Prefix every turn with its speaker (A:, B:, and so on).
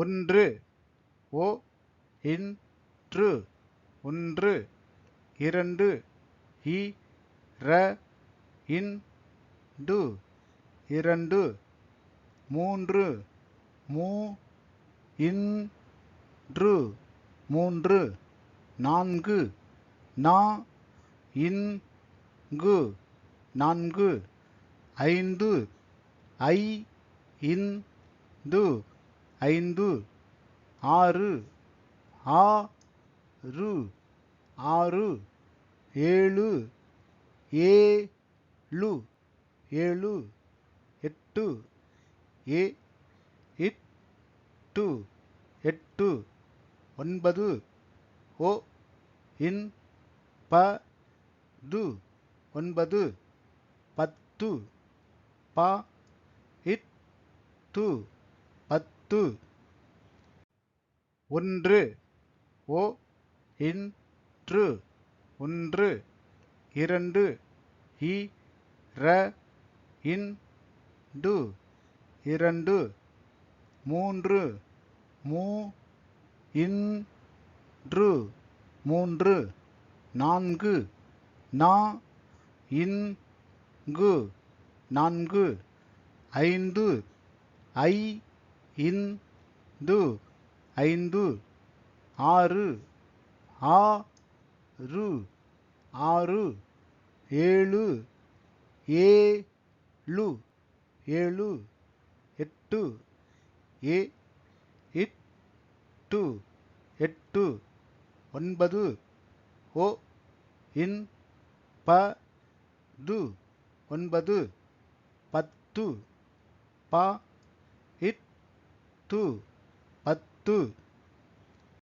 A: ஒன்று. ஒ இன்று. ஒன்று. இரண்டு. இ ர இண்டு. இரண்டு. மூன்று. மூ இன்று. மூன்று. நான்கு. நா இன்கு நான்கு. ஐந்து. ஐ இந்து. ஐந்து ஆறு ஆ ரு ஆறு ஏழு ஏழு ஏழு எட்டு ஏ இட்டு எட்டு ஒன்பது ஓ இன் ப து ஒன்பது பத்து ப இத்து து ஒன்று. ஒ இன்று. ஒன்று. இரண்டு. இ ர இன் டு இரண்டு. மூன்று. மூ இன்று. மூன்று. நான்கு. நா இன்கு நான்கு. ஐந்து. ஐ இந்து ஐந்து ஆறு ஆ ரு ஆறு ஏழு ஏ ஏழு ஏழு எட்டு ஏ இட்டு எட்டு ஒன்பது ஓ இன் ப து ஒன்பது பத்து ப இட் இட்டு பத்து